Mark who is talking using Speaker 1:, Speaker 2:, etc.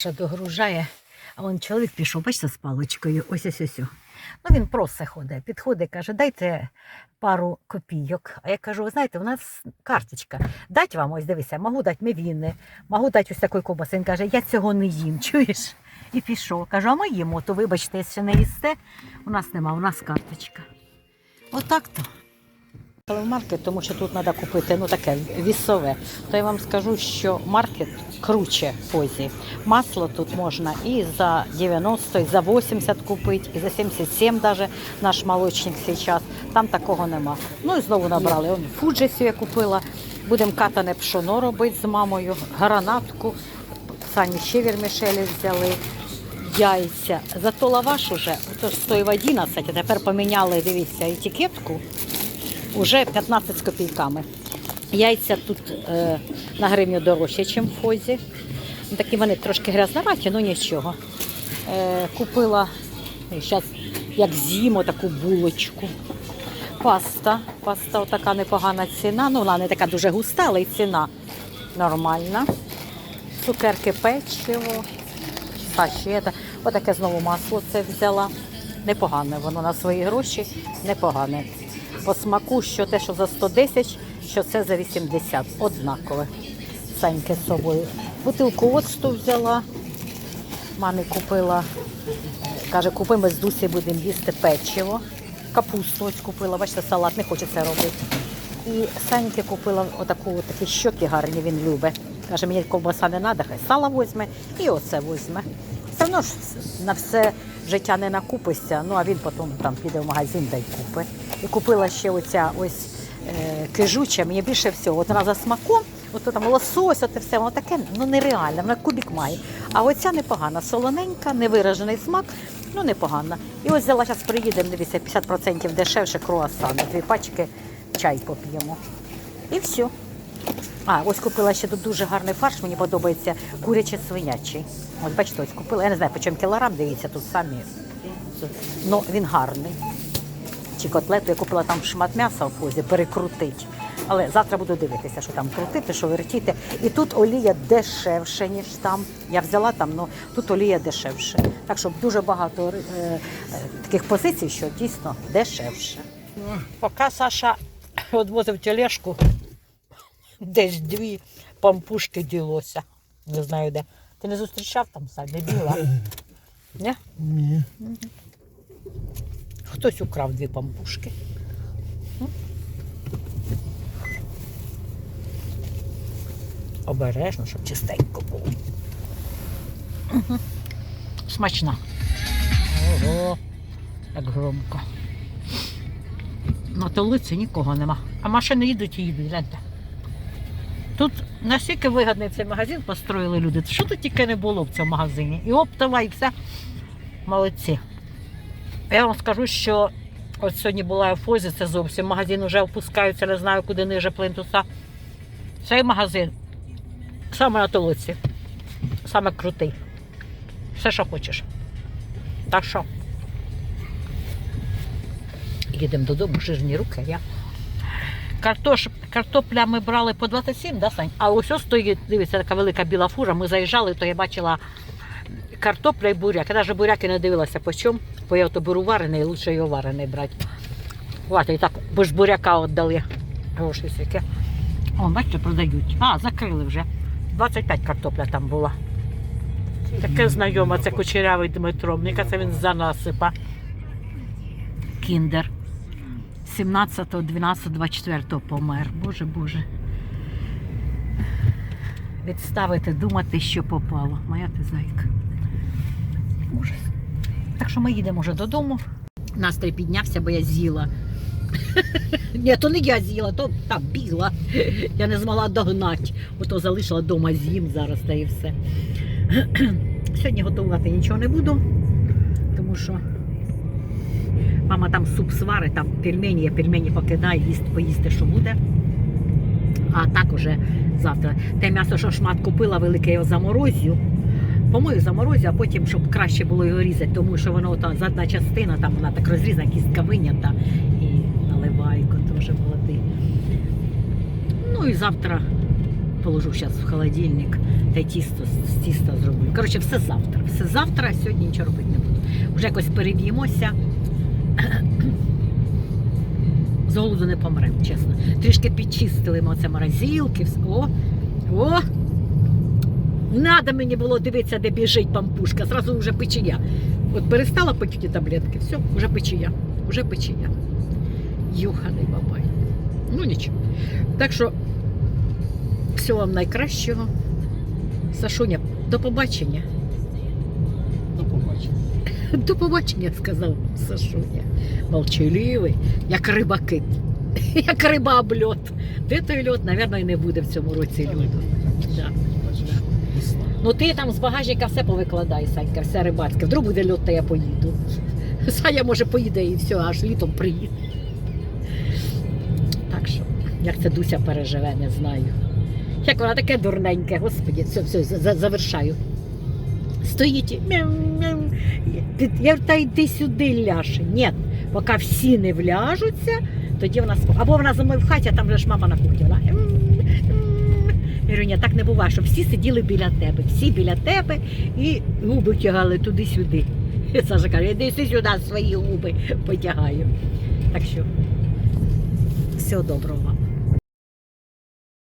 Speaker 1: Ще догружає, а он чоловік пішов, бачите, з паличкою, ось ось ось. Ну він просто ходить, підходить, каже, дайте пару копійок. А я кажу, ви знаєте, у нас карточка. Дать вам, ось дивися, можу дати мівіни, можу дати ось такої ковбаси. Він каже, я цього не їм, чуєш? І пішов. Кажу, а ми їмо, то вибачте, якщо не їсте, у нас нема, у нас карточка. Отак то. В маркет, тому що тут треба купити ну таке вісове. То я вам скажу, що маркет круче позі. Масло тут можна і за 90, і за 80 купити, і за 77 навіть наш молочник зараз. Там такого нема. Ну і знову набрали. Он фуджесю я купила. Будемо катане пшоно робити з мамою, гранатку. Сані ще вірмішелі взяли. Яйця. Зато лаваш уже, то стоїв 11, а тепер поміняли, дивіться, етикетку уже 15 з копійками. Яйця тут е, на гривню дорожче, ніж в фозі. Такі вони трошки грязноваті, ну нічого. Е, купила зараз як з'їмо таку булочку. Паста. Паста така непогана ціна. Ну, вона не така дуже густа, але й ціна нормальна. Цукерки печиво. Та ще це. Отаке знову масло це взяла. Непогане воно на свої гроші, непогане. По смаку, що те, що за 110, що це за 80. Однакове. Саньки з собою. Бутилку оцту взяла. Мамі купила. Каже, купи ми з Дусі будемо їсти печиво. Капусту ось купила, бачите, салат не хоче це робити. І Саньки купила отаку, такі щоки гарні, він любить. Каже, мені ковбаса не треба, хай сало візьме і оце візьме. Все одно ж на все життя не накупишся, ну а він потім там піде в магазин та й купить. І купила ще оця ось е, кижуча, мені більше всього. От вона за смаком, от там лосось, от все, воно таке ну нереальне, вона кубік має. А оця непогана, солоненька, невиражений смак, ну непогана. І ось взяла, зараз приїдемо, дивіться, 50% дешевше круасани, дві пачки чай поп'ємо. І все. А, ось купила ще тут дуже гарний фарш, мені подобається куряче свинячий. Ось бачите, ось купила. Я не знаю, по чому кілограм, дивіться, тут самі. Ну, він гарний. Чи котлету я купила там шмат м'яса в позі, перекрутить. Але завтра буду дивитися, що там крутити, що вертіти. І тут олія дешевше, ніж там. Я взяла там, ну тут олія дешевше. Так що дуже багато е, е, таких позицій, що дійсно дешевше. Поки Саша відвозив тележку, десь дві пампушки ділося. Не знаю де. Ти не зустрічав там Сань, не біла? Ні?
Speaker 2: Ні.
Speaker 1: Хтось украв дві пампушки. Обережно, щоб чистенько було. Мгм. Смачна. Ого, як громко. На толиці нікого нема. А машини їдуть і їдуть, гляньте. Тут настільки вигідний цей магазин построїли люди. Що тут тільки не було в цьому магазині? І оптова, і все. Молодці. Я вам скажу, що от сьогодні була Фозі, це зовсім магазин вже опускаються, не знаю, куди ниже плинтуса. Цей магазин саме на толоці, саме крутий. Все, що хочеш. Так що. Їдемо додому, жирні руки. Я. Картош, картопля ми брали по 27, да, Сань? А ось ось стоїть, дивіться, така велика біла фура. Ми заїжджали, то я бачила картопля і буряк. Я навіть буряки не дивилася по чому, бо я то беру варений, лучше його варений брати. От, і так, бо буряка віддали. Гроші скільки. О, бачите, продають. А, закрили вже. 25 картопля там була. Таке знайоме, це кучерявий Дмитро. Мені кажеться, він за насипа. Кіндер. 17, 12, 24 помер. Боже, Боже. Відставити, думати, що попало. Моя ти зайка. Ужас. Так що ми їдемо вже додому. Настрій піднявся, бо я з'їла. Ні, то не я з'їла, то та бігла. Я не змогла догнати. Ото залишила вдома з'їм зараз та і все. Сьогодні готувати нічого не буду, тому що мама там суп сварить, там пельмені, я пельмені покидаю, їсти, поїсти, що буде. А так уже завтра. Те м'ясо, що шмат купила, велике його заморозю. Помою заморозю, а потім, щоб краще було його різати, тому що воно та задна частина, там вона так розрізана, кістка винята і наливайко теж молодий. Ну і завтра положу зараз в холодильник та тісто з з тіста зроблю. Коротше, все завтра. Все завтра, а сьогодні нічого робити не буду. Вже якось переб'ємося. З голоду не помремо, чесно. Трішки підчистили ми оце морозилки. О, о! Надо мені було дивитися, де біжить пампушка. Зразу вже печія. От перестала пити ті таблетки, все, вже печія. Вже печія. Юханий бабай. Ну нічого. Так що всього вам найкращого. Сашуня, до побачення.
Speaker 2: До побачення.
Speaker 1: До побачення, сказав Сашуня. Молчаливий, як рибакит, як риба об льот. Де той льот, мабуть, і не буде в цьому році льоду. Ну ти там з багажника все повикладай, Санька, все рибацьке. Вдруг буде льот, то я поїду. Саня може поїде і все, аж літом приїде. Так що, як це Дуся переживе, не знаю. Як вона таке дурненьке, господі, все, все, за- за- завершаю. Стоїть. і мяу-мяу. Ти- Я та йди сюди ляше. Ні, поки всі не вляжуться, тоді вона спо- Або вона за мною в хаті, а там ж мама на кухні. Вона. «М, м». Я говорю, ні, так не буває, що всі сиділи біля тебе, всі біля тебе і губи тягали туди-сюди. Саша каже, іди сюди свої губи потягаю. Так що, всього доброго вам.